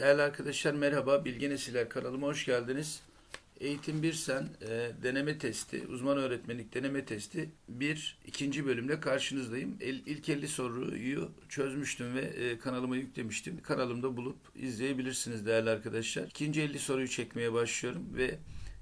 Değerli arkadaşlar merhaba, Bilgi Nesiller kanalıma hoş geldiniz. Eğitim 1 Sen e, deneme testi, uzman öğretmenlik deneme testi 1, ikinci bölümle karşınızdayım. El, ilk 50 soruyu çözmüştüm ve e, kanalıma yüklemiştim. Kanalımda bulup izleyebilirsiniz değerli arkadaşlar. İkinci 50 soruyu çekmeye başlıyorum ve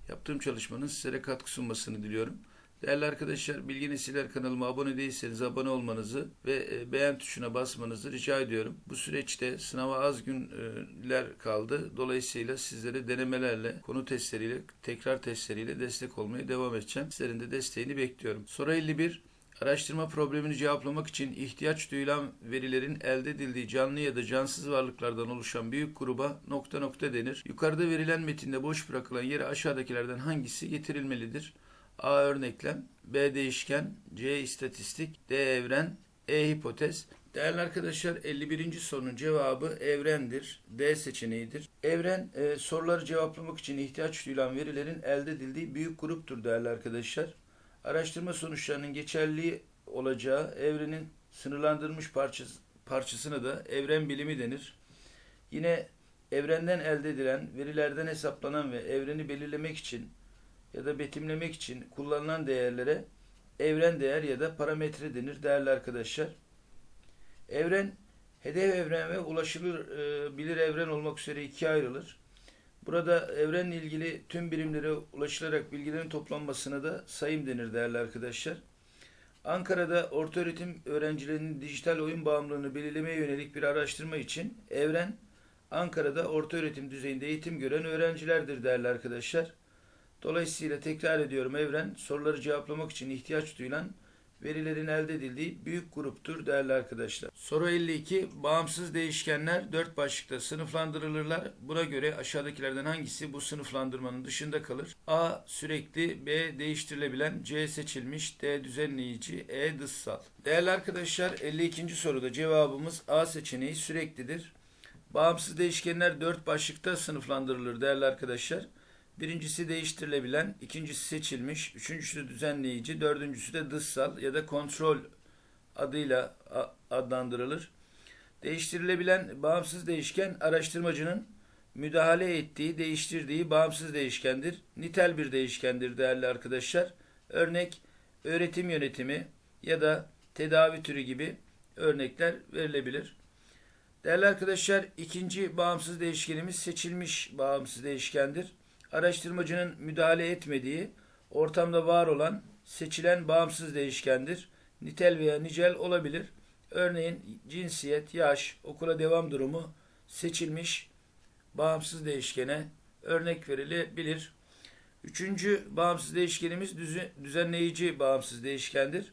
yaptığım çalışmanın sizlere katkı sunmasını diliyorum. Değerli arkadaşlar Bilgi Nesiller kanalıma abone değilseniz abone olmanızı ve e, beğen tuşuna basmanızı rica ediyorum. Bu süreçte sınava az günler kaldı. Dolayısıyla sizlere denemelerle, konu testleriyle, tekrar testleriyle destek olmaya devam edeceğim. Sizlerin de desteğini bekliyorum. Soru 51. Araştırma problemini cevaplamak için ihtiyaç duyulan verilerin elde edildiği canlı ya da cansız varlıklardan oluşan büyük gruba nokta nokta denir. Yukarıda verilen metinde boş bırakılan yere aşağıdakilerden hangisi getirilmelidir? A örneklem, B değişken, C istatistik, D evren, E hipotez. Değerli arkadaşlar 51. sorunun cevabı evrendir. D seçeneğidir. Evren e, soruları cevaplamak için ihtiyaç duyulan verilerin elde edildiği büyük gruptur değerli arkadaşlar. Araştırma sonuçlarının geçerli olacağı evrenin sınırlandırılmış parçası, parçasına da evren bilimi denir. Yine evrenden elde edilen verilerden hesaplanan ve evreni belirlemek için ya da betimlemek için kullanılan değerlere evren değer ya da parametre denir değerli arkadaşlar. Evren hedef evren ve ulaşılır e, bilir evren olmak üzere ikiye ayrılır. Burada evrenle ilgili tüm birimlere ulaşılarak bilgilerin toplanmasına da sayım denir değerli arkadaşlar. Ankara'da ortaöğretim öğrencilerinin dijital oyun bağımlılığını belirlemeye yönelik bir araştırma için evren Ankara'da ortaöğretim düzeyinde eğitim gören öğrencilerdir değerli arkadaşlar. Dolayısıyla tekrar ediyorum evren soruları cevaplamak için ihtiyaç duyulan verilerin elde edildiği büyük gruptur değerli arkadaşlar. Soru 52. Bağımsız değişkenler dört başlıkta sınıflandırılırlar. Buna göre aşağıdakilerden hangisi bu sınıflandırmanın dışında kalır? A. Sürekli B. Değiştirilebilen C. Seçilmiş D. Düzenleyici E. Dışsal. Değerli arkadaşlar 52. soruda cevabımız A seçeneği süreklidir. Bağımsız değişkenler dört başlıkta sınıflandırılır değerli arkadaşlar. Birincisi değiştirilebilen, ikincisi seçilmiş, üçüncüsü düzenleyici, dördüncüsü de dışsal ya da kontrol adıyla adlandırılır. Değiştirilebilen bağımsız değişken araştırmacının müdahale ettiği, değiştirdiği bağımsız değişkendir. Nitel bir değişkendir değerli arkadaşlar. Örnek öğretim yönetimi ya da tedavi türü gibi örnekler verilebilir. Değerli arkadaşlar ikinci bağımsız değişkenimiz seçilmiş bağımsız değişkendir araştırmacının müdahale etmediği ortamda var olan seçilen bağımsız değişkendir. Nitel veya nicel olabilir. Örneğin cinsiyet, yaş, okula devam durumu seçilmiş bağımsız değişkene örnek verilebilir. Üçüncü bağımsız değişkenimiz düzenleyici bağımsız değişkendir.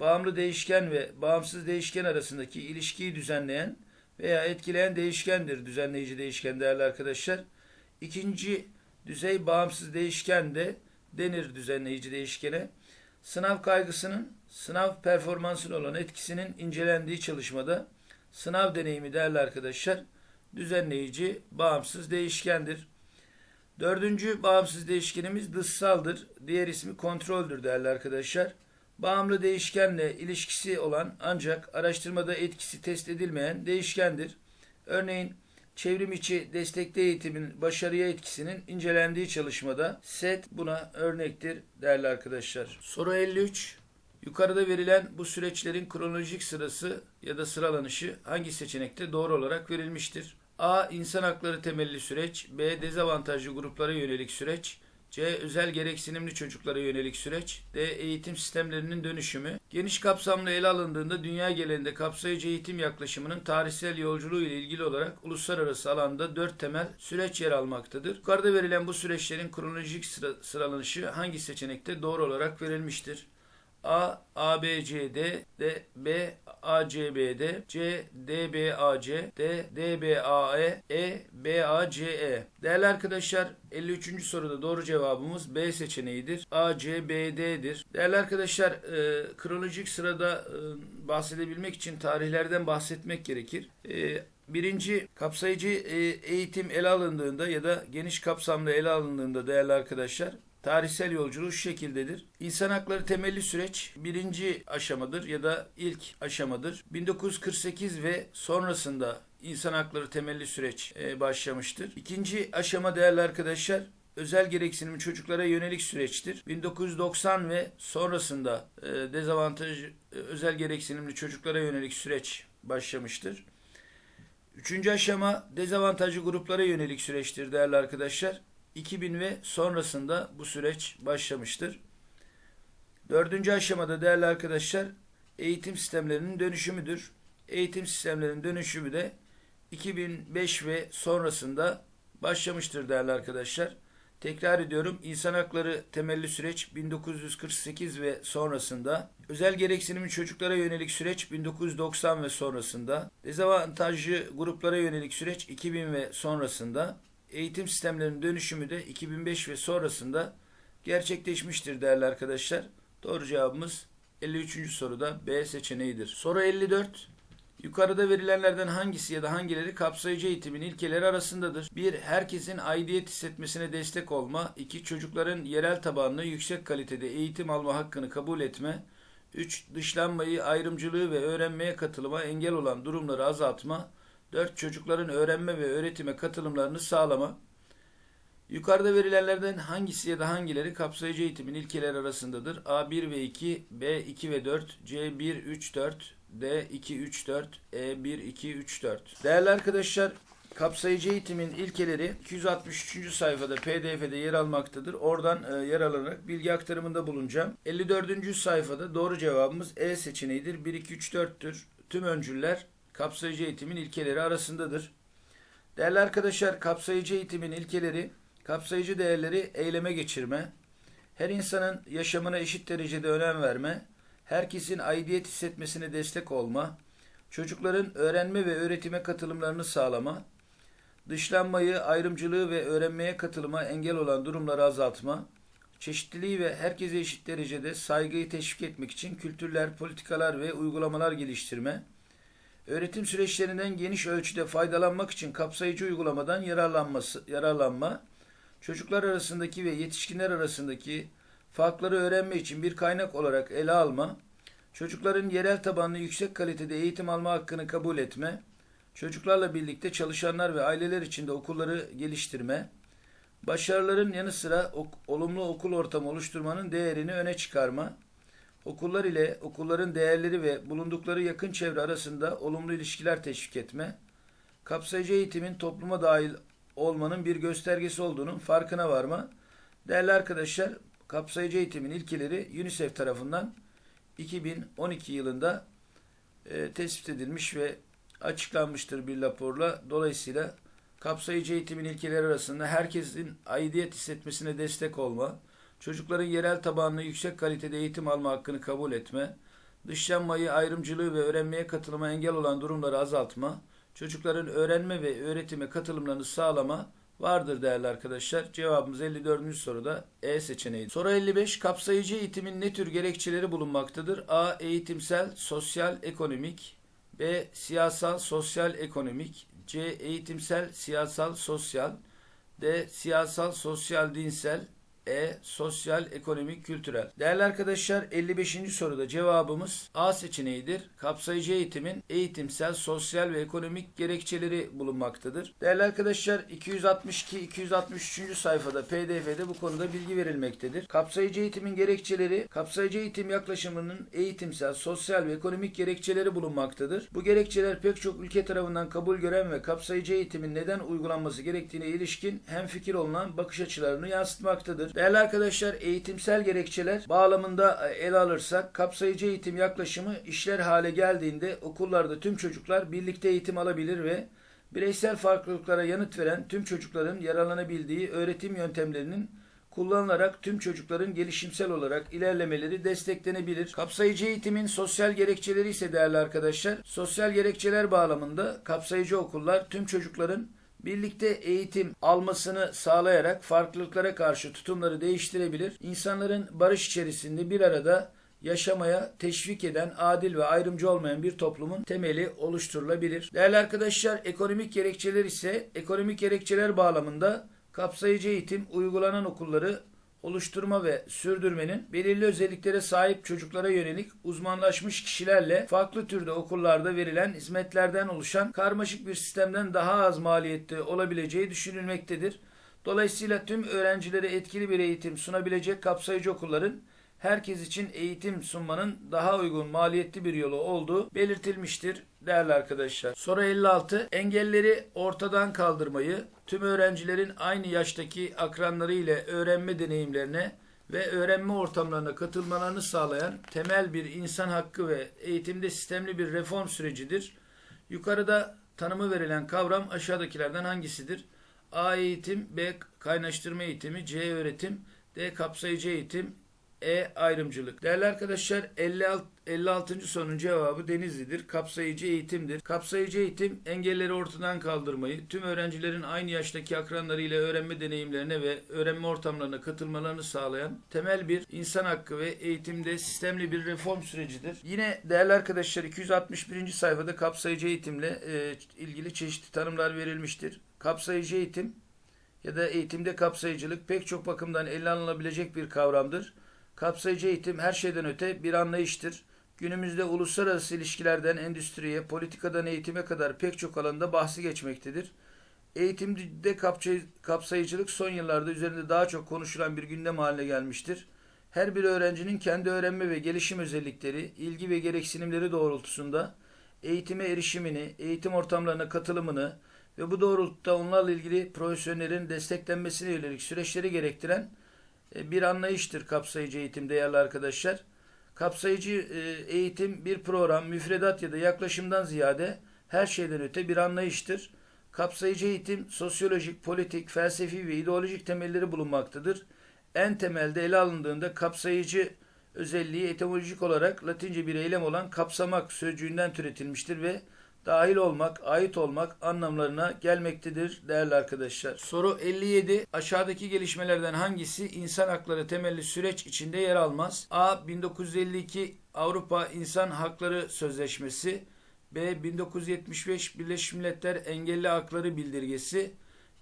Bağımlı değişken ve bağımsız değişken arasındaki ilişkiyi düzenleyen veya etkileyen değişkendir düzenleyici değişken değerli arkadaşlar. İkinci Düzey bağımsız değişken de denir düzenleyici değişkene. Sınav kaygısının sınav performansına olan etkisinin incelendiği çalışmada sınav deneyimi değerli arkadaşlar düzenleyici bağımsız değişkendir. Dördüncü bağımsız değişkenimiz dışsaldır. Diğer ismi kontroldür değerli arkadaşlar. Bağımlı değişkenle ilişkisi olan ancak araştırmada etkisi test edilmeyen değişkendir. Örneğin çevrim içi destekli eğitimin başarıya etkisinin incelendiği çalışmada SET buna örnektir değerli arkadaşlar. Soru 53. Yukarıda verilen bu süreçlerin kronolojik sırası ya da sıralanışı hangi seçenekte doğru olarak verilmiştir? A. İnsan hakları temelli süreç. B. Dezavantajlı gruplara yönelik süreç. C. Özel gereksinimli çocuklara yönelik süreç. D. Eğitim sistemlerinin dönüşümü. Geniş kapsamlı ele alındığında dünya genelinde kapsayıcı eğitim yaklaşımının tarihsel yolculuğu ile ilgili olarak uluslararası alanda dört temel süreç yer almaktadır. Yukarıda verilen bu süreçlerin kronolojik sıra, sıralanışı hangi seçenekte doğru olarak verilmiştir? A, A, B, C, D, B, A, C, B, D, C, D, B, A, C, D, D, B, A, E, E, B, A, C, E. Değerli arkadaşlar 53. soruda doğru cevabımız B seçeneğidir. A, C, B, D'dir. Değerli arkadaşlar e, kronolojik sırada e, bahsedebilmek için tarihlerden bahsetmek gerekir. E, Birinci kapsayıcı e, eğitim ele alındığında ya da geniş kapsamlı ele alındığında değerli arkadaşlar Tarihsel yolculuğu şu şekildedir. İnsan hakları temelli süreç birinci aşamadır ya da ilk aşamadır. 1948 ve sonrasında insan hakları temelli süreç e, başlamıştır. İkinci aşama değerli arkadaşlar özel gereksinimli çocuklara yönelik süreçtir. 1990 ve sonrasında e, dezavantaj e, özel gereksinimli çocuklara yönelik süreç başlamıştır. Üçüncü aşama dezavantajlı gruplara yönelik süreçtir değerli arkadaşlar. 2000 ve sonrasında bu süreç başlamıştır. Dördüncü aşamada değerli arkadaşlar eğitim sistemlerinin dönüşümüdür. Eğitim sistemlerinin dönüşümü de 2005 ve sonrasında başlamıştır değerli arkadaşlar. Tekrar ediyorum insan hakları temelli süreç 1948 ve sonrasında, özel gereksinimli çocuklara yönelik süreç 1990 ve sonrasında, dezavantajlı gruplara yönelik süreç 2000 ve sonrasında, eğitim sistemlerinin dönüşümü de 2005 ve sonrasında gerçekleşmiştir değerli arkadaşlar. Doğru cevabımız 53. soruda B seçeneğidir. Soru 54. Yukarıda verilenlerden hangisi ya da hangileri kapsayıcı eğitimin ilkeleri arasındadır? 1. Herkesin aidiyet hissetmesine destek olma. 2. Çocukların yerel tabanlı yüksek kalitede eğitim alma hakkını kabul etme. 3. Dışlanmayı, ayrımcılığı ve öğrenmeye katılıma engel olan durumları azaltma. 4. Çocukların öğrenme ve öğretime katılımlarını sağlama. Yukarıda verilenlerden hangisi ya da hangileri kapsayıcı eğitimin ilkeleri arasındadır? A 1 ve 2, B 2 ve 4, C 1, 3, 4, D 2, 3, 4, E 1, 2, 3, 4. Değerli arkadaşlar, kapsayıcı eğitimin ilkeleri 263. sayfada PDF'de yer almaktadır. Oradan e, yer alarak bilgi aktarımında bulunacağım. 54. sayfada doğru cevabımız E seçeneğidir. 1, 2, 3, 4'tür. Tüm öncüller kapsayıcı eğitimin ilkeleri arasındadır. Değerli arkadaşlar, kapsayıcı eğitimin ilkeleri Kapsayıcı değerleri eyleme geçirme, her insanın yaşamına eşit derecede önem verme, herkesin aidiyet hissetmesine destek olma, çocukların öğrenme ve öğretime katılımlarını sağlama, dışlanmayı, ayrımcılığı ve öğrenmeye katılıma engel olan durumları azaltma, çeşitliliği ve herkese eşit derecede saygıyı teşvik etmek için kültürler, politikalar ve uygulamalar geliştirme, öğretim süreçlerinden geniş ölçüde faydalanmak için kapsayıcı uygulamadan yararlanması, yararlanma, çocuklar arasındaki ve yetişkinler arasındaki farkları öğrenme için bir kaynak olarak ele alma, çocukların yerel tabanlı yüksek kalitede eğitim alma hakkını kabul etme, çocuklarla birlikte çalışanlar ve aileler içinde okulları geliştirme, başarıların yanı sıra ok olumlu okul ortamı oluşturmanın değerini öne çıkarma, okullar ile okulların değerleri ve bulundukları yakın çevre arasında olumlu ilişkiler teşvik etme, kapsayıcı eğitimin topluma dahil olmanın bir göstergesi olduğunun farkına varma. Değerli arkadaşlar, kapsayıcı eğitimin ilkeleri UNICEF tarafından 2012 yılında e, tespit edilmiş ve açıklanmıştır bir raporla. Dolayısıyla kapsayıcı eğitimin ilkeleri arasında herkesin aidiyet hissetmesine destek olma, çocukların yerel tabanlı yüksek kalitede eğitim alma hakkını kabul etme, dışlanmayı, ayrımcılığı ve öğrenmeye katılıma engel olan durumları azaltma, çocukların öğrenme ve öğretime katılımlarını sağlama vardır değerli arkadaşlar. Cevabımız 54. soruda E seçeneği. Soru 55. Kapsayıcı eğitimin ne tür gerekçeleri bulunmaktadır? A. Eğitimsel, sosyal, ekonomik. B. Siyasal, sosyal, ekonomik. C. Eğitimsel, siyasal, sosyal. D. Siyasal, sosyal, dinsel. E. Sosyal, ekonomik, kültürel. Değerli arkadaşlar 55. soruda cevabımız A seçeneğidir. Kapsayıcı eğitimin eğitimsel, sosyal ve ekonomik gerekçeleri bulunmaktadır. Değerli arkadaşlar 262-263. sayfada PDF'de bu konuda bilgi verilmektedir. Kapsayıcı eğitimin gerekçeleri, kapsayıcı eğitim yaklaşımının eğitimsel, sosyal ve ekonomik gerekçeleri bulunmaktadır. Bu gerekçeler pek çok ülke tarafından kabul gören ve kapsayıcı eğitimin neden uygulanması gerektiğine ilişkin hem fikir olunan bakış açılarını yansıtmaktadır. Değerli arkadaşlar eğitimsel gerekçeler bağlamında e, ele alırsak kapsayıcı eğitim yaklaşımı işler hale geldiğinde okullarda tüm çocuklar birlikte eğitim alabilir ve bireysel farklılıklara yanıt veren tüm çocukların yararlanabildiği öğretim yöntemlerinin kullanılarak tüm çocukların gelişimsel olarak ilerlemeleri desteklenebilir. Kapsayıcı eğitimin sosyal gerekçeleri ise değerli arkadaşlar, sosyal gerekçeler bağlamında kapsayıcı okullar tüm çocukların birlikte eğitim almasını sağlayarak farklılıklara karşı tutumları değiştirebilir. İnsanların barış içerisinde bir arada yaşamaya teşvik eden adil ve ayrımcı olmayan bir toplumun temeli oluşturulabilir. Değerli arkadaşlar ekonomik gerekçeler ise ekonomik gerekçeler bağlamında kapsayıcı eğitim uygulanan okulları oluşturma ve sürdürmenin belirli özelliklere sahip çocuklara yönelik uzmanlaşmış kişilerle farklı türde okullarda verilen hizmetlerden oluşan karmaşık bir sistemden daha az maliyetli olabileceği düşünülmektedir. Dolayısıyla tüm öğrencilere etkili bir eğitim sunabilecek kapsayıcı okulların herkes için eğitim sunmanın daha uygun maliyetli bir yolu olduğu belirtilmiştir değerli arkadaşlar. Soru 56. Engelleri ortadan kaldırmayı, tüm öğrencilerin aynı yaştaki akranları ile öğrenme deneyimlerine ve öğrenme ortamlarına katılmalarını sağlayan temel bir insan hakkı ve eğitimde sistemli bir reform sürecidir. Yukarıda tanımı verilen kavram aşağıdakilerden hangisidir? A eğitim, B kaynaştırma eğitimi, C öğretim, D kapsayıcı eğitim, E ayrımcılık. Değerli arkadaşlar 56, 56. sorunun cevabı Denizli'dir. Kapsayıcı eğitimdir. Kapsayıcı eğitim engelleri ortadan kaldırmayı, tüm öğrencilerin aynı yaştaki akranlarıyla öğrenme deneyimlerine ve öğrenme ortamlarına katılmalarını sağlayan temel bir insan hakkı ve eğitimde sistemli bir reform sürecidir. Yine değerli arkadaşlar 261. sayfada kapsayıcı eğitimle e, ilgili çeşitli tanımlar verilmiştir. Kapsayıcı eğitim ya da eğitimde kapsayıcılık pek çok bakımdan ele alınabilecek bir kavramdır. Kapsayıcı eğitim her şeyden öte bir anlayıştır. Günümüzde uluslararası ilişkilerden endüstriye, politikadan eğitime kadar pek çok alanda bahsi geçmektedir. Eğitimde kapsayıcılık son yıllarda üzerinde daha çok konuşulan bir gündem haline gelmiştir. Her bir öğrencinin kendi öğrenme ve gelişim özellikleri, ilgi ve gereksinimleri doğrultusunda eğitime erişimini, eğitim ortamlarına katılımını ve bu doğrultuda onlarla ilgili profesyonellerin desteklenmesine yönelik süreçleri gerektiren bir anlayıştır kapsayıcı eğitim değerli arkadaşlar. Kapsayıcı e, eğitim bir program, müfredat ya da yaklaşımdan ziyade her şeyden öte bir anlayıştır. Kapsayıcı eğitim sosyolojik, politik, felsefi ve ideolojik temelleri bulunmaktadır. En temelde ele alındığında kapsayıcı özelliği etimolojik olarak Latince bir eylem olan kapsamak sözcüğünden türetilmiştir ve dahil olmak, ait olmak anlamlarına gelmektedir değerli arkadaşlar. Soru 57. Aşağıdaki gelişmelerden hangisi insan hakları temelli süreç içinde yer almaz? A. 1952 Avrupa İnsan Hakları Sözleşmesi B. 1975 Birleşmiş Milletler Engelli Hakları Bildirgesi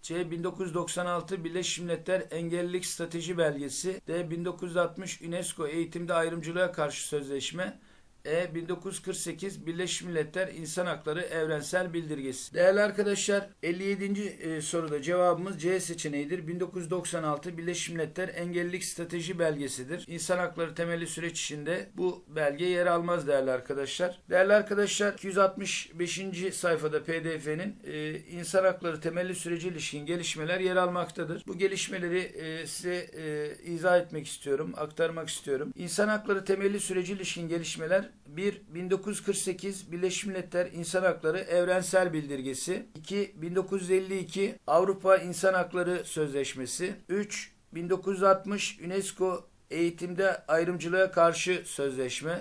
C. 1996 Birleşmiş Milletler Engellilik Strateji Belgesi D. 1960 UNESCO Eğitimde Ayrımcılığa Karşı Sözleşme e 1948 Birleşmiş Milletler İnsan Hakları Evrensel Bildirgesi. Değerli arkadaşlar 57. E, soruda cevabımız C seçeneğidir. 1996 Birleşmiş Milletler Engellilik Strateji Belgesidir. İnsan hakları temelli süreç içinde bu belge yer almaz değerli arkadaşlar. Değerli arkadaşlar 265. sayfada PDF'nin e, insan hakları temelli süreci ilişkin gelişmeler yer almaktadır. Bu gelişmeleri e, size e, izah etmek istiyorum, aktarmak istiyorum. İnsan hakları temelli süreci ilişkin gelişmeler 1. 1948 Birleşmiş Milletler İnsan Hakları Evrensel Bildirgesi 2. 1952 Avrupa İnsan Hakları Sözleşmesi 3. 1960 UNESCO Eğitimde Ayrımcılığa Karşı Sözleşme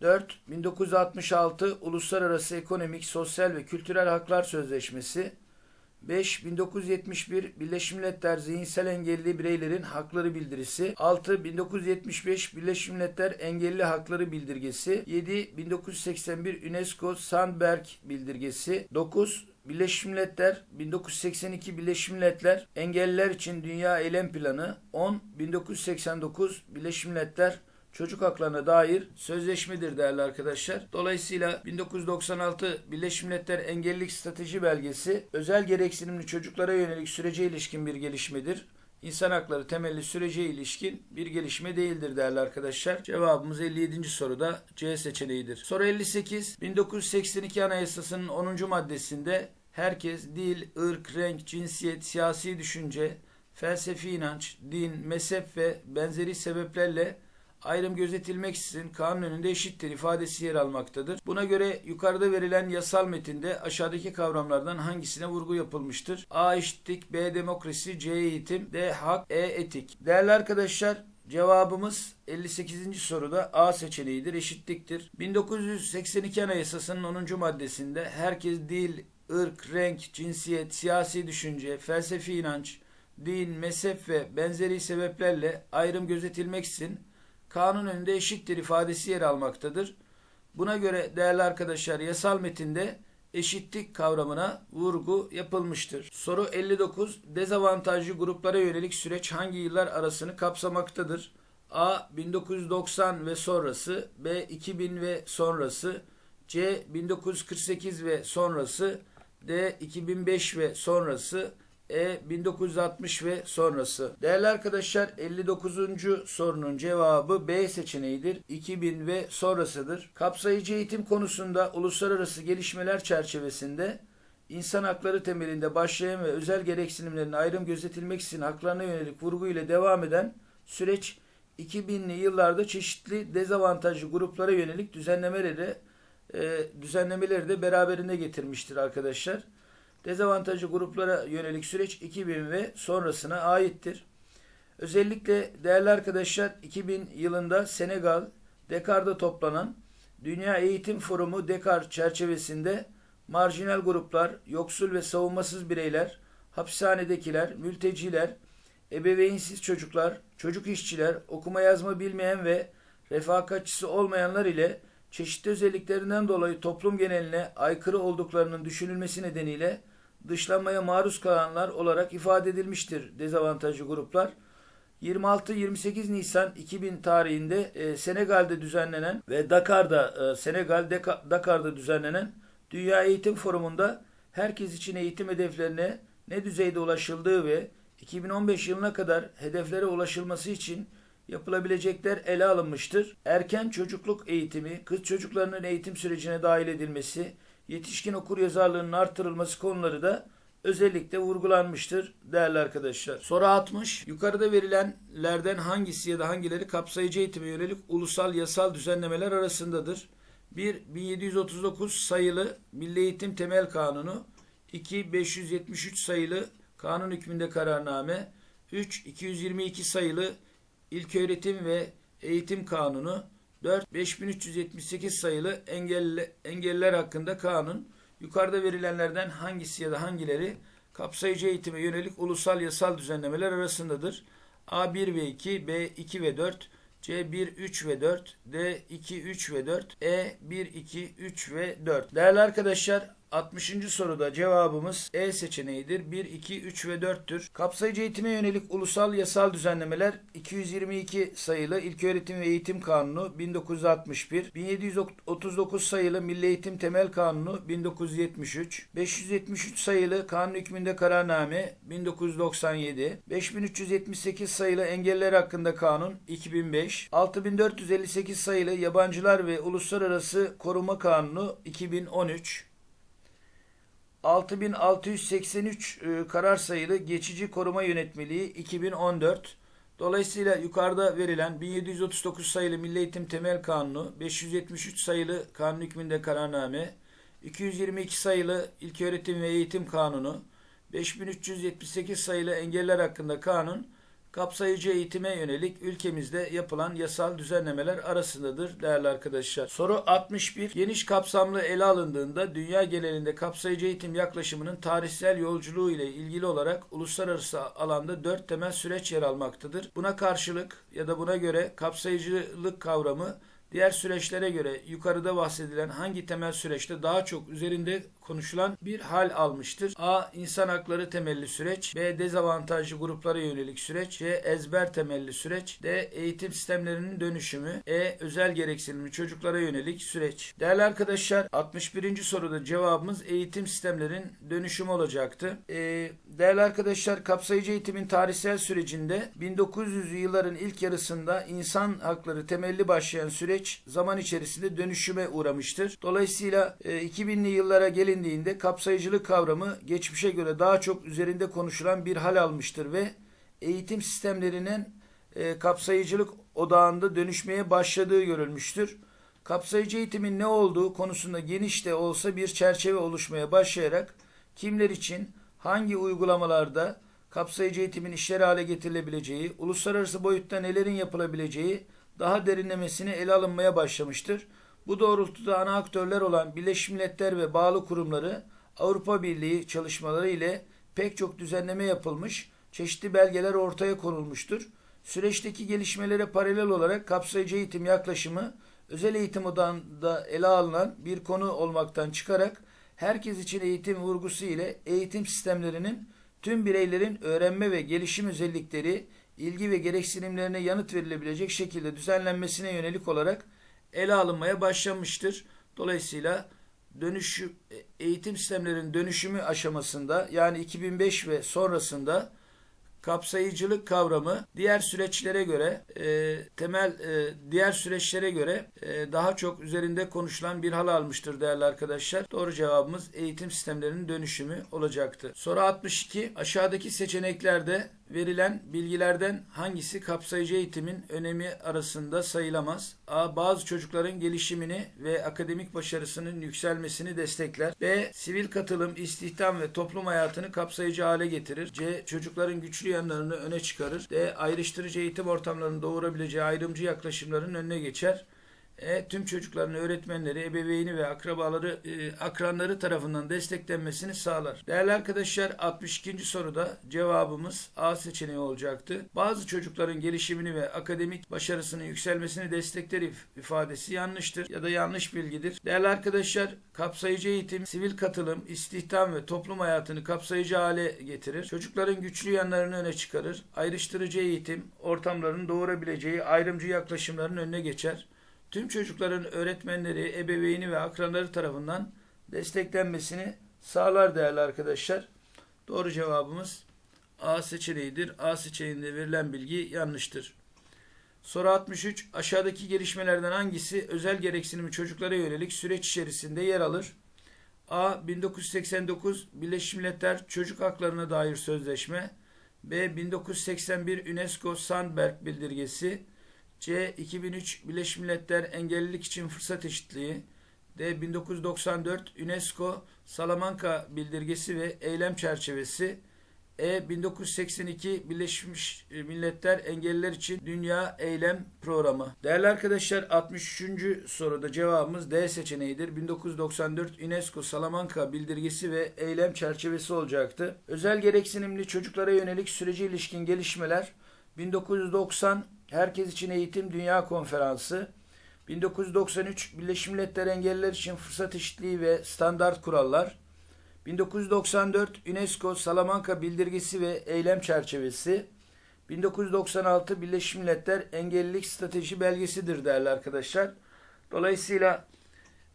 4. 1966 Uluslararası Ekonomik, Sosyal ve Kültürel Haklar Sözleşmesi 5. 1971 Birleşmiş Milletler Zihinsel Engelli Bireylerin Hakları Bildirisi 6. 1975 Birleşmiş Milletler Engelli Hakları Bildirgesi 7. 1981 UNESCO Sandberg Bildirgesi 9. Birleşmiş Milletler 1982 Birleşmiş Milletler Engelliler için Dünya Eylem Planı 10 1989 Birleşmiş Milletler çocuk haklarına dair sözleşmedir değerli arkadaşlar. Dolayısıyla 1996 Birleşmiş Milletler Engellilik Strateji Belgesi özel gereksinimli çocuklara yönelik sürece ilişkin bir gelişmedir. İnsan hakları temelli sürece ilişkin bir gelişme değildir değerli arkadaşlar. Cevabımız 57. soruda C seçeneğidir. Soru 58. 1982 Anayasası'nın 10. maddesinde herkes dil, ırk, renk, cinsiyet, siyasi düşünce, felsefi inanç, din, mezhep ve benzeri sebeplerle ayrım gözetilmeksizin kanun önünde eşittir ifadesi yer almaktadır. Buna göre yukarıda verilen yasal metinde aşağıdaki kavramlardan hangisine vurgu yapılmıştır? A eşitlik, B demokrasi, C eğitim, D hak, E etik. Değerli arkadaşlar Cevabımız 58. soruda A seçeneğidir, eşitliktir. 1982 Anayasası'nın 10. maddesinde herkes dil, ırk, renk, cinsiyet, siyasi düşünce, felsefi inanç, din, mezhep ve benzeri sebeplerle ayrım gözetilmeksizin kanun önünde eşittir ifadesi yer almaktadır. Buna göre değerli arkadaşlar yasal metinde eşitlik kavramına vurgu yapılmıştır. Soru 59. Dezavantajlı gruplara yönelik süreç hangi yıllar arasını kapsamaktadır? A. 1990 ve sonrası B. 2000 ve sonrası C. 1948 ve sonrası D. 2005 ve sonrası E. 1960 ve sonrası. Değerli arkadaşlar 59. sorunun cevabı B seçeneğidir. 2000 ve sonrasıdır. Kapsayıcı eğitim konusunda uluslararası gelişmeler çerçevesinde insan hakları temelinde başlayan ve özel gereksinimlerin ayrım gözetilmeksizin haklarına yönelik vurgu ile devam eden süreç 2000'li yıllarda çeşitli dezavantajlı gruplara yönelik düzenlemeleri e, düzenlemeleri de beraberinde getirmiştir arkadaşlar. Dezavantajlı gruplara yönelik süreç 2000 ve sonrasına aittir. Özellikle değerli arkadaşlar 2000 yılında Senegal, Dakar'da toplanan Dünya Eğitim Forumu Dakar çerçevesinde marjinal gruplar, yoksul ve savunmasız bireyler, hapishanedekiler, mülteciler, ebeveynsiz çocuklar, çocuk işçiler, okuma yazma bilmeyen ve refakatçisi olmayanlar ile çeşitli özelliklerinden dolayı toplum geneline aykırı olduklarının düşünülmesi nedeniyle dışlanmaya maruz kalanlar olarak ifade edilmiştir dezavantajlı gruplar. 26-28 Nisan 2000 tarihinde e, Senegal'de düzenlenen ve Dakar'da e, Senegal Deka, Dakar'da düzenlenen Dünya Eğitim Forumu'nda herkes için eğitim hedeflerine ne düzeyde ulaşıldığı ve 2015 yılına kadar hedeflere ulaşılması için yapılabilecekler ele alınmıştır. Erken çocukluk eğitimi, kız çocuklarının eğitim sürecine dahil edilmesi, yetişkin okur yazarlığının artırılması konuları da özellikle vurgulanmıştır değerli arkadaşlar. Soru 60. Yukarıda verilenlerden hangisi ya da hangileri kapsayıcı eğitime yönelik ulusal yasal düzenlemeler arasındadır? 1. 1739 sayılı Milli Eğitim Temel Kanunu 2. 573 sayılı Kanun hükmünde kararname 3. 222 sayılı İlköğretim ve Eğitim Kanunu 4. 5378 sayılı engelli, engelliler hakkında kanun yukarıda verilenlerden hangisi ya da hangileri kapsayıcı eğitime yönelik ulusal yasal düzenlemeler arasındadır? A1 ve 2, B2 ve 4, C1, 3 ve 4, D2, 3 ve 4, E1, 2, 3 ve 4. Değerli arkadaşlar 60. soruda cevabımız E seçeneğidir. 1, 2, 3 ve 4'tür. Kapsayıcı eğitime yönelik ulusal yasal düzenlemeler 222 sayılı İlköğretim ve Eğitim Kanunu 1961, 1739 sayılı Milli Eğitim Temel Kanunu 1973, 573 sayılı Kanun hükmünde kararname 1997, 5378 sayılı Engeller Hakkında Kanun 2005, 6458 sayılı Yabancılar ve Uluslararası Koruma Kanunu 2013, 6683 e, karar sayılı geçici koruma yönetmeliği 2014. Dolayısıyla yukarıda verilen 1739 sayılı Milli Eğitim Temel Kanunu, 573 sayılı kanun hükmünde kararname, 222 sayılı İlköğretim ve Eğitim Kanunu, 5378 sayılı engeller hakkında kanun, kapsayıcı eğitime yönelik ülkemizde yapılan yasal düzenlemeler arasındadır değerli arkadaşlar. Soru 61. Geniş kapsamlı ele alındığında dünya genelinde kapsayıcı eğitim yaklaşımının tarihsel yolculuğu ile ilgili olarak uluslararası alanda dört temel süreç yer almaktadır. Buna karşılık ya da buna göre kapsayıcılık kavramı diğer süreçlere göre yukarıda bahsedilen hangi temel süreçte daha çok üzerinde konuşulan bir hal almıştır. A. İnsan hakları temelli süreç. B. Dezavantajlı gruplara yönelik süreç. C. Ezber temelli süreç. D. Eğitim sistemlerinin dönüşümü. E. Özel gereksinimli çocuklara yönelik süreç. Değerli arkadaşlar 61. soruda cevabımız eğitim sistemlerin dönüşümü olacaktı. E, değerli arkadaşlar kapsayıcı eğitimin tarihsel sürecinde 1900'lü yılların ilk yarısında insan hakları temelli başlayan süreç zaman içerisinde dönüşüme uğramıştır. Dolayısıyla e, 2000'li yıllara gelin gelindiğinde kapsayıcılık kavramı geçmişe göre daha çok üzerinde konuşulan bir hal almıştır ve eğitim sistemlerinin e, kapsayıcılık odağında dönüşmeye başladığı görülmüştür. Kapsayıcı eğitimin ne olduğu konusunda geniş de olsa bir çerçeve oluşmaya başlayarak kimler için hangi uygulamalarda kapsayıcı eğitimin işler hale getirilebileceği, uluslararası boyutta nelerin yapılabileceği daha derinlemesine ele alınmaya başlamıştır. Bu doğrultuda ana aktörler olan Birleşmiş Milletler ve bağlı kurumları Avrupa Birliği çalışmaları ile pek çok düzenleme yapılmış, çeşitli belgeler ortaya konulmuştur. Süreçteki gelişmelere paralel olarak kapsayıcı eğitim yaklaşımı özel eğitim odağında ele alınan bir konu olmaktan çıkarak herkes için eğitim vurgusu ile eğitim sistemlerinin tüm bireylerin öğrenme ve gelişim özellikleri, ilgi ve gereksinimlerine yanıt verilebilecek şekilde düzenlenmesine yönelik olarak ele alınmaya başlanmıştır. Dolayısıyla dönüşüm eğitim sistemlerinin dönüşümü aşamasında yani 2005 ve sonrasında kapsayıcılık kavramı diğer süreçlere göre e, temel e, diğer süreçlere göre e, daha çok üzerinde konuşulan bir hal almıştır değerli arkadaşlar. Doğru cevabımız eğitim sistemlerinin dönüşümü olacaktı. Soru 62 aşağıdaki seçeneklerde verilen bilgilerden hangisi kapsayıcı eğitimin önemi arasında sayılamaz? A. Bazı çocukların gelişimini ve akademik başarısının yükselmesini destekler. B. Sivil katılım, istihdam ve toplum hayatını kapsayıcı hale getirir. C. Çocukların güçlü yanlarını öne çıkarır. D. Ayrıştırıcı eğitim ortamlarının doğurabileceği ayrımcı yaklaşımların önüne geçer. E, tüm çocukların öğretmenleri, ebeveyni ve akrabaları, e, akranları tarafından desteklenmesini sağlar. Değerli arkadaşlar 62. soruda cevabımız A seçeneği olacaktı. Bazı çocukların gelişimini ve akademik başarısının yükselmesini destekler ifadesi yanlıştır ya da yanlış bilgidir. Değerli arkadaşlar kapsayıcı eğitim, sivil katılım, istihdam ve toplum hayatını kapsayıcı hale getirir. Çocukların güçlü yanlarını öne çıkarır. Ayrıştırıcı eğitim, ortamların doğurabileceği ayrımcı yaklaşımların önüne geçer tüm çocukların öğretmenleri, ebeveyni ve akranları tarafından desteklenmesini sağlar değerli arkadaşlar. Doğru cevabımız A seçeneğidir. A seçeneğinde verilen bilgi yanlıştır. Soru 63. Aşağıdaki gelişmelerden hangisi özel gereksinimi çocuklara yönelik süreç içerisinde yer alır? A. 1989 Birleşmiş Milletler Çocuk Haklarına Dair Sözleşme B. 1981 UNESCO Sandberg Bildirgesi C. 2003 Birleşmiş Milletler Engellilik için Fırsat Eşitliği D. 1994 UNESCO Salamanca Bildirgesi ve Eylem Çerçevesi E. 1982 Birleşmiş Milletler Engelliler için Dünya Eylem Programı. Değerli arkadaşlar 63. soruda cevabımız D seçeneğidir. 1994 UNESCO Salamanca Bildirgesi ve Eylem Çerçevesi olacaktı. Özel gereksinimli çocuklara yönelik süreci ilişkin gelişmeler 1990 Herkes için Eğitim Dünya Konferansı 1993 Birleşmiş Milletler Engelliler için Fırsat Eşitliği ve Standart Kurallar 1994 UNESCO Salamanca Bildirgesi ve Eylem Çerçevesi 1996 Birleşmiş Milletler Engellilik Strateji Belgesidir değerli arkadaşlar. Dolayısıyla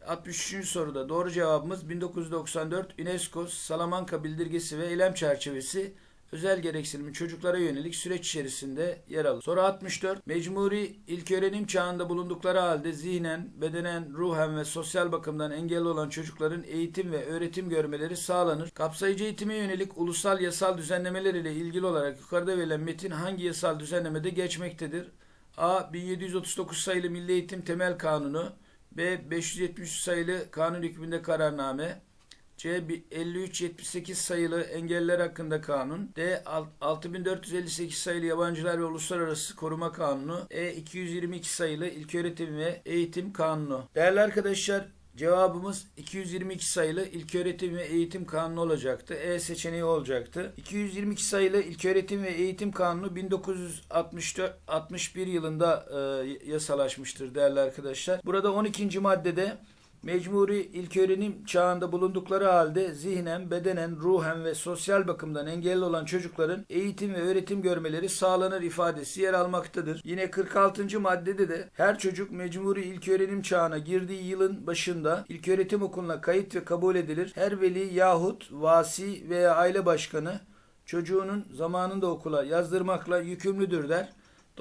63. soruda doğru cevabımız 1994 UNESCO Salamanca Bildirgesi ve Eylem Çerçevesi özel gereksinimli çocuklara yönelik süreç içerisinde yer alır. Soru 64. Mecburi ilköğrenim çağında bulundukları halde zihnen, bedenen, ruhen ve sosyal bakımdan engelli olan çocukların eğitim ve öğretim görmeleri sağlanır. Kapsayıcı eğitime yönelik ulusal yasal düzenlemeler ile ilgili olarak yukarıda verilen metin hangi yasal düzenlemede geçmektedir? A. 1739 sayılı Milli Eğitim Temel Kanunu B. 573 sayılı kanun hükmünde kararname C 5378 sayılı engeller hakkında kanun, D 6458 sayılı yabancılar ve uluslararası koruma kanunu, E 222 sayılı ilköğretim ve eğitim kanunu. Değerli arkadaşlar Cevabımız 222 sayılı İlköğretim ve Eğitim Kanunu olacaktı. E seçeneği olacaktı. 222 sayılı İlköğretim ve Eğitim Kanunu 1964 61 yılında e, yasalaşmıştır değerli arkadaşlar. Burada 12. maddede mecburi ilköğrenim çağında bulundukları halde zihnen, bedenen, ruhen ve sosyal bakımdan engelli olan çocukların eğitim ve öğretim görmeleri sağlanır ifadesi yer almaktadır. Yine 46. maddede de her çocuk mecburi ilköğrenim çağına girdiği yılın başında ilköğretim okuluna kayıt ve kabul edilir. Her veli yahut vasi veya aile başkanı çocuğunun zamanında okula yazdırmakla yükümlüdür der.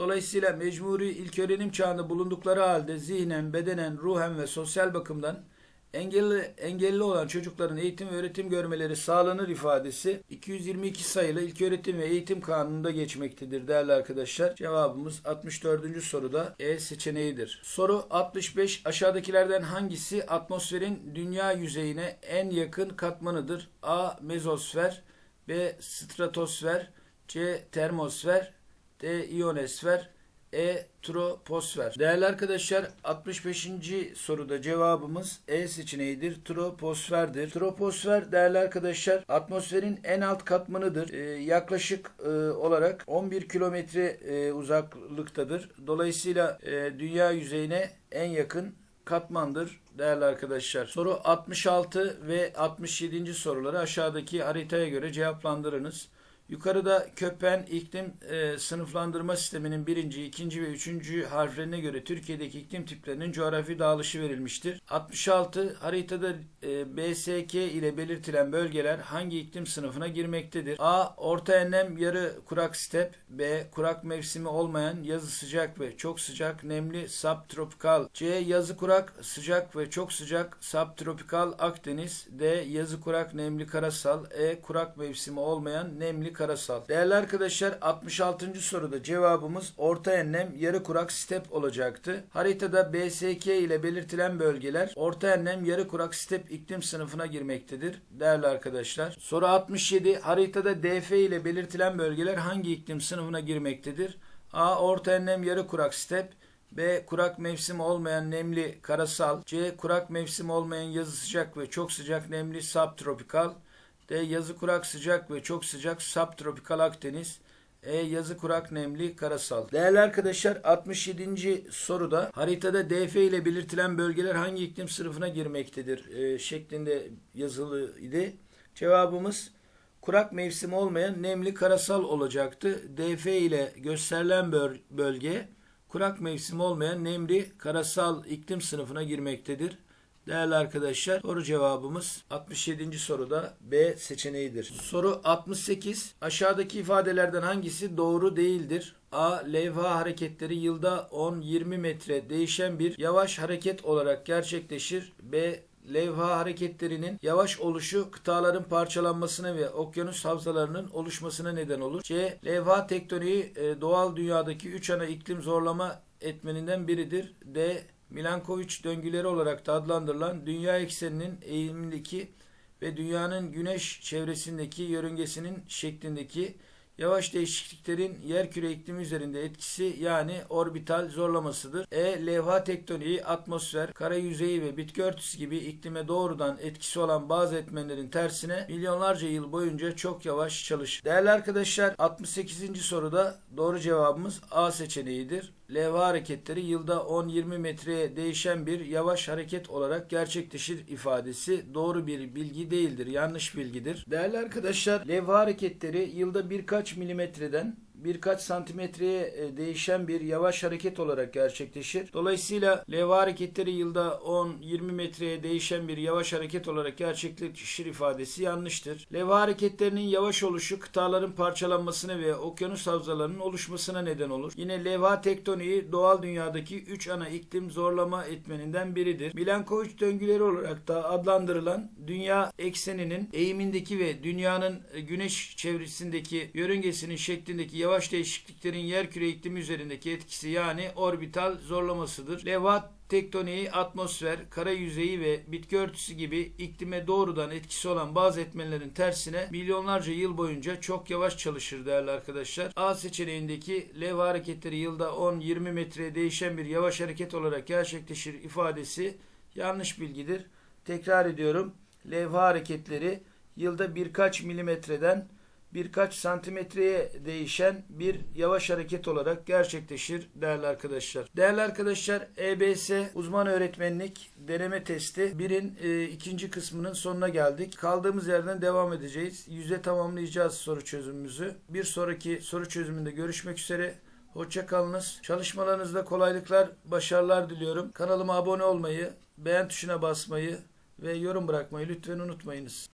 Dolayısıyla mecburi ilköğrenim çağında bulundukları halde zihnen, bedenen, ruhen ve sosyal bakımdan engelli, engelli olan çocukların eğitim ve öğretim görmeleri sağlanır ifadesi 222 sayılı ilköğretim ve eğitim kanununda geçmektedir değerli arkadaşlar. Cevabımız 64. soruda E seçeneğidir. Soru 65 aşağıdakilerden hangisi atmosferin dünya yüzeyine en yakın katmanıdır? A. Mezosfer B. Stratosfer C. Termosfer D. İyonosfer E. Troposfer. Değerli arkadaşlar 65. soruda cevabımız E seçeneğidir. Troposferdir. Troposfer değerli arkadaşlar atmosferin en alt katmanıdır. Ee, yaklaşık e, olarak 11 kilometre e, uzaklıktadır. Dolayısıyla e, dünya yüzeyine en yakın katmandır değerli arkadaşlar. Soru 66 ve 67. soruları aşağıdaki haritaya göre cevaplandırınız. Yukarıda Köppen iklim e, sınıflandırma sisteminin birinci, ikinci ve üçüncü harflerine göre Türkiye'deki iklim tiplerinin coğrafi dağılışı verilmiştir. 66 haritada e, BSK ile belirtilen bölgeler hangi iklim sınıfına girmektedir? A. Orta enlem yarı kurak step B. Kurak mevsimi olmayan yazı sıcak ve çok sıcak nemli subtropikal C. Yazı kurak sıcak ve çok sıcak subtropikal Akdeniz D. Yazı kurak nemli karasal E. Kurak mevsimi olmayan nemli karasal. Değerli arkadaşlar 66. soruda cevabımız orta enlem yarı kurak step olacaktı. Haritada BSK ile belirtilen bölgeler orta enlem yarı kurak step iklim sınıfına girmektedir. Değerli arkadaşlar. Soru 67 haritada DF ile belirtilen bölgeler hangi iklim sınıfına girmektedir? A. Orta enlem yarı kurak step B. Kurak mevsim olmayan nemli karasal. C. Kurak mevsim olmayan yazı sıcak ve çok sıcak nemli subtropikal. D. Yazı kurak sıcak ve çok sıcak subtropikal Akdeniz. E. Yazı kurak nemli karasal. Değerli arkadaşlar 67. soruda haritada DF ile belirtilen bölgeler hangi iklim sınıfına girmektedir e, şeklinde yazılı idi. Cevabımız kurak mevsim olmayan nemli karasal olacaktı. DF ile gösterilen böl- bölge kurak mevsim olmayan nemli karasal iklim sınıfına girmektedir. Değerli arkadaşlar soru cevabımız 67. soruda B seçeneğidir. Soru 68. Aşağıdaki ifadelerden hangisi doğru değildir? A. Levha hareketleri yılda 10-20 metre değişen bir yavaş hareket olarak gerçekleşir. B. Levha hareketlerinin yavaş oluşu kıtaların parçalanmasına ve okyanus havzalarının oluşmasına neden olur. C. Levha tektoniği e, doğal dünyadaki 3 ana iklim zorlama etmeninden biridir. D. Milankovic döngüleri olarak da adlandırılan dünya ekseninin eğimindeki ve dünyanın güneş çevresindeki yörüngesinin şeklindeki yavaş değişikliklerin yerküre iklimi üzerinde etkisi yani orbital zorlamasıdır. E. Levha tektoniği, atmosfer, kara yüzeyi ve bitki örtüsü gibi iklime doğrudan etkisi olan bazı etmenlerin tersine milyonlarca yıl boyunca çok yavaş çalışır. Değerli arkadaşlar 68. soruda doğru cevabımız A seçeneğidir. Levha hareketleri yılda 10-20 metreye değişen bir yavaş hareket olarak gerçekleşir ifadesi doğru bir bilgi değildir. Yanlış bilgidir. Değerli arkadaşlar levha hareketleri yılda birkaç milimetreden birkaç santimetreye e, değişen bir yavaş hareket olarak gerçekleşir. Dolayısıyla levha hareketleri yılda 10-20 metreye değişen bir yavaş hareket olarak gerçekleşir ifadesi yanlıştır. Levha hareketlerinin yavaş oluşu kıtaların parçalanmasına ve okyanus havzalarının oluşmasına neden olur. Yine levha tektoniği doğal dünyadaki 3 ana iklim zorlama etmeninden biridir. Milankovic döngüleri olarak da adlandırılan dünya ekseninin eğimindeki ve dünyanın e, güneş çevresindeki yörüngesinin şeklindeki yavaş değişikliklerin yerküre iklimi üzerindeki etkisi yani orbital zorlamasıdır. Levha tektoniği, atmosfer, kara yüzeyi ve bitki örtüsü gibi iklime doğrudan etkisi olan bazı etmenlerin tersine milyonlarca yıl boyunca çok yavaş çalışır değerli arkadaşlar. A seçeneğindeki levha hareketleri yılda 10-20 metreye değişen bir yavaş hareket olarak gerçekleşir ifadesi yanlış bilgidir. Tekrar ediyorum. Levha hareketleri yılda birkaç milimetreden birkaç santimetreye değişen bir yavaş hareket olarak gerçekleşir değerli arkadaşlar. Değerli arkadaşlar EBS uzman öğretmenlik deneme testi 1'in e, ikinci kısmının sonuna geldik. Kaldığımız yerden devam edeceğiz. Yüze tamamlayacağız soru çözümümüzü. Bir sonraki soru çözümünde görüşmek üzere. Hoşça kalınız. Çalışmalarınızda kolaylıklar, başarılar diliyorum. Kanalıma abone olmayı, beğen tuşuna basmayı ve yorum bırakmayı lütfen unutmayınız.